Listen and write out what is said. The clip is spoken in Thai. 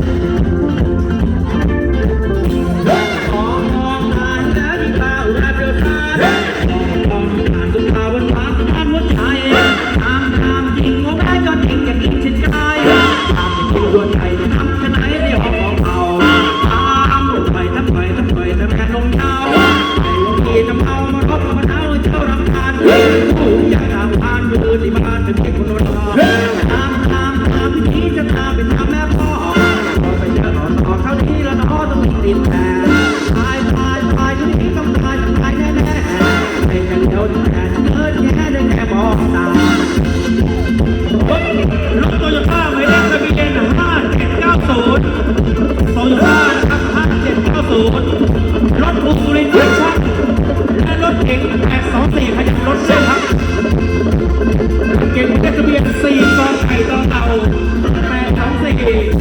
thank you แล้วน้อต้องมีติดแผลตายตายตายยู่นี้องตายตายแน่แน่ไม่อย่าเดียแต่เกิดแค่ได้แค่มองตารรถโตโยต้หมายเลขทะเบียนห้าเจ็ดเก้าศูนย์โตโยนะคห้าเจ็ดเก้าศูนย์รถบูรินชั่นและรถเก๋งแปดสองสี่ขยับรถเส้ครับเก๋งเลขทะเบียนสี่กอไข่ตอเตาแปดสองสี่